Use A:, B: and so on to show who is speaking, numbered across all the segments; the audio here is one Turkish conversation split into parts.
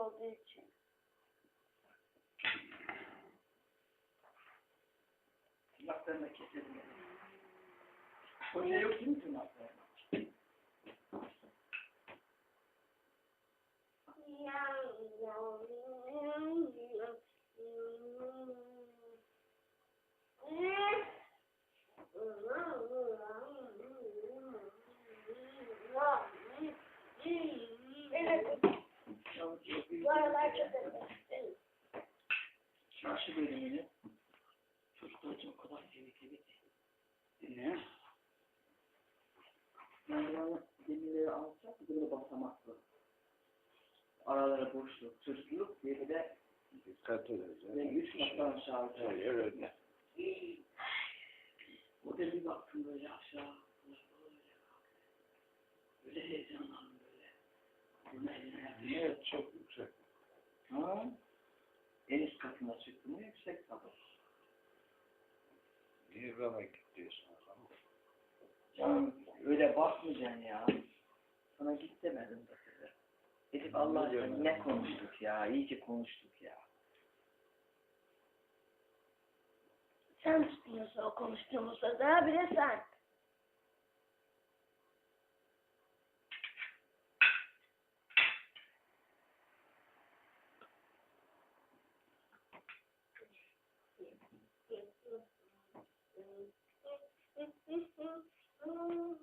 A: olduğu için.
B: Tırnaklarını keselim. Hoca yok değil mi tırnaklarına?
A: Evet, bu aralar çok özledim.
B: Bölümünü çocuklar için o kadar tehlikeli ki. Ne? Merdivenler demirleri alacak, bir de basamaklı. Aralara boşluk, tırsluk, bir de ve üç noktadan aşağı
C: Her yer öyle.
B: O da bir baktım böyle aşağı. Böyle Böyle heyecanlandım böyle. Bunu eline yaptım.
C: Niye çok yüksek?
B: Ha? En üst katına çıktım. Yüksek tabii.
C: Niye bana gidiyorsun o zaman?
B: Canım öyle bakmayacaksın ya. Sana git demedim de size. Edip Allah aşkına ne konuştuk ya. İyi ki konuştuk ya.
A: Sen tutmuyorsun o konuştuğumuz sözler, bir de sen.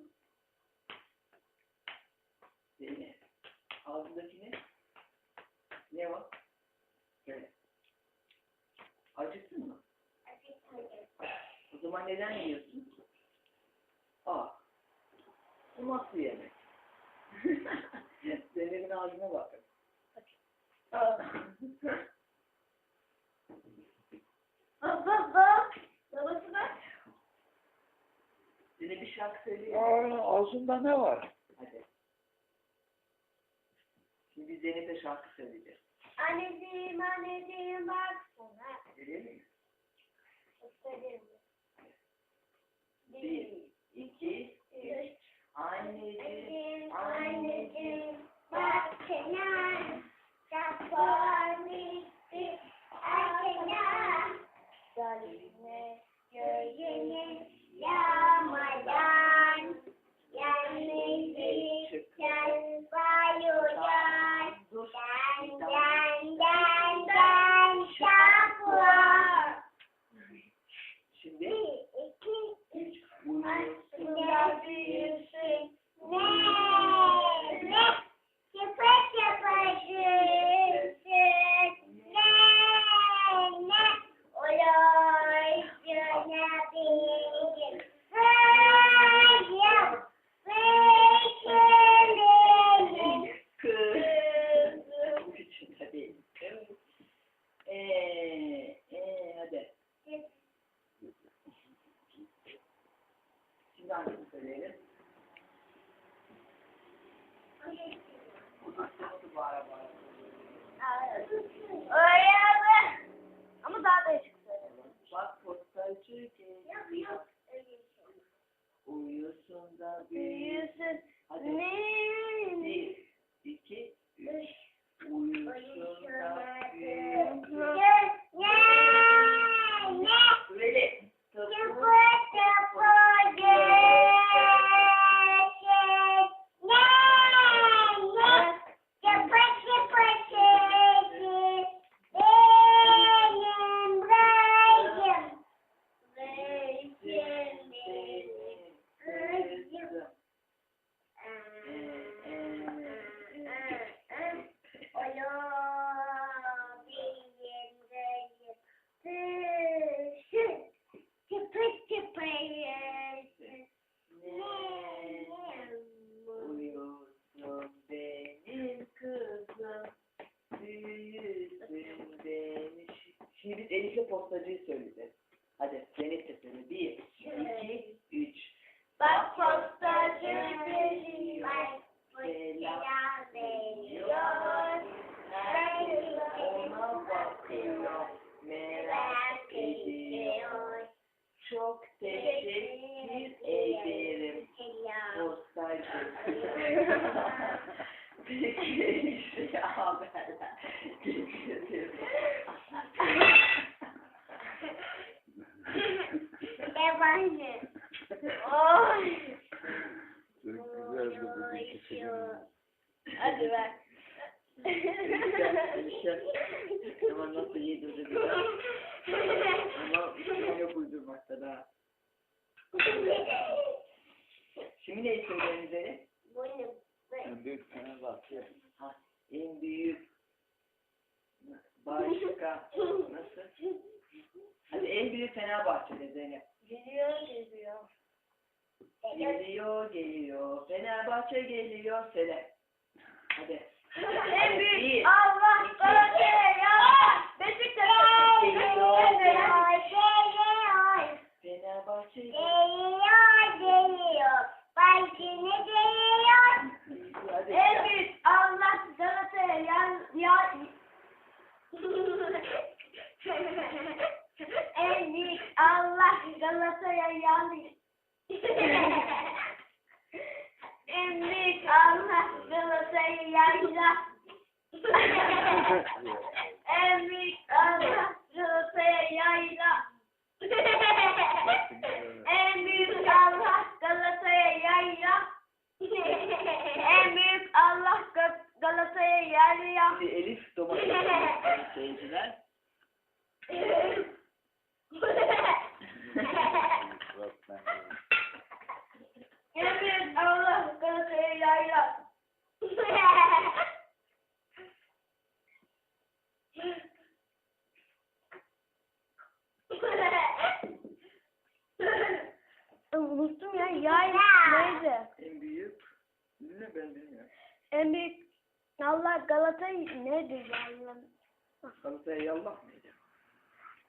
B: Zeynep. Ağzındaki ne? Ne var? Söyle. Acıktın mı? O zaman neden yiyorsun? Aa. Bu nasıl yemek? Zeynep'in ağzına bakın.
A: Aa. Bak bak bak. Babası bak.
B: Zeynep bir şarkı söyleyeyim.
C: Aa, ağzında ne var?
B: Hadi. Şimdi Zeynep'e şarkı söyleyeceğiz.
A: Anneciğim anneciğim baksana.
B: Öyle mi?
A: Mi?
B: Bir, iki, Happy Uyusun da büyüsün. Hadi.
A: Ne?
B: Elif'le postacıyı söyleyeceğiz. Hadi Zeynep söyle. Bir, iki, üç.
A: Bak postacı geliyor,
B: Selam
A: veriyor.
B: Herkes ona bakıyor, merak ediyor. Çok teşekkür ederim postacı. Peki
C: filmimiz.
D: Hadi ver.
B: Enişte. Ama nasıl yedirdi bize. Ama üstüne yok uydurmakta da. Şimdi ne?
D: Boynum.
C: En büyük Fenerbahçe.
B: Ha, en büyük. Başka. Nasıl? Hadi en büyük Fenerbahçe'de Zeynep.
D: Geliyor geliyor.
B: Geliyor geliyor. Fenerbahçe geliyor. Söyle. Hadi.
D: En büyük
B: Bir,
D: Allah Galatasaray. Beşiktaş.
B: Geliyor,
D: Geliyor.
B: Fenerbahçe
D: Geliyor geliyor. Belkini geliyor. En büyük Allah Galatasaray'a yan yan En büyük Allah Galatasaray'a yan En büyük Allah Galatasaray'a yan En büyük Allah Galatasaray'a yayla. En büyük Allah Galatasaray'a yayla. En büyük Allah Ga- Galatasaray'a yayla.
B: Şimdi Elif domates sayın seyirciler.
D: En büyük Allah Galatasaray'a yayla. Unuttum ya. Yay neydi?
B: En büyük. Ne ben bilmiyorum.
D: En büyük Allah Galatasaray neydi yayla?
B: Galatasaray'a yallah mıydı?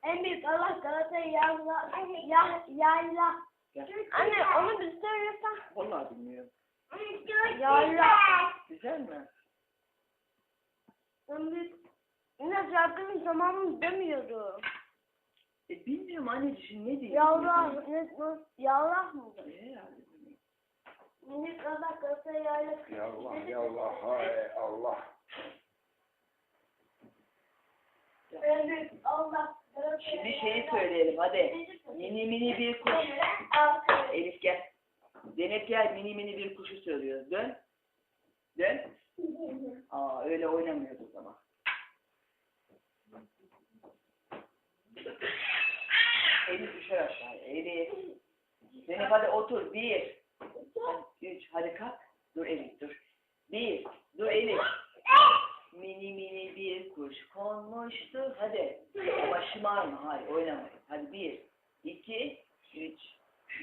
D: En büyük Allah Galatasaray yayla. Ya, yayla. Anne onu bir söylesen.
B: Vallahi bilmiyorum.
D: Yayla.
B: Güzel mi?
D: En büyük Yine şarkının tamamını demiyorum.
B: E bilmiyorum anneciğim ne diyeyim?
D: Yallah, ne, ne, yallah mı?
B: E, herhalde.
D: Minik Allah Galatasaray yayla.
C: Yallah yallah hay Allah.
D: Allah
B: Şimdi şeyi söyleyelim hadi. Mini mini bir kuş. Elif gel. Zeynep gel mini mini bir kuşu söylüyoruz. Dön. Dön. Aa öyle oynamıyoruz o Elif düşer aşağıya. Elif. Zeynep hadi otur. Bir. Üç. Hadi kalk. Dur Elif dur. Bir. Dur Elif. Mini mini bir kuş konmuştu. Hadi. Ama şımarma. Hayır oynamayın. Hadi bir. iki, Üç.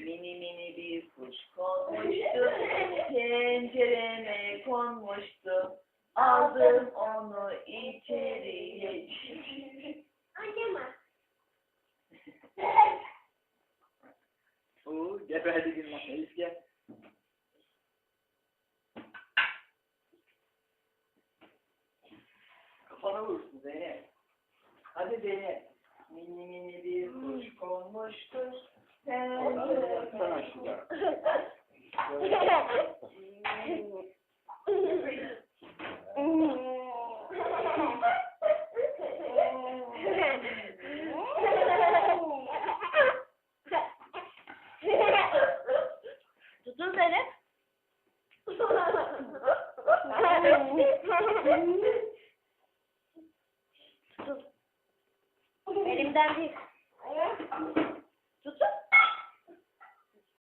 B: Mini mini bir kuş konmuştu. Pencereme konmuştu. Aldım onu içeriye.
D: verdiğin materyal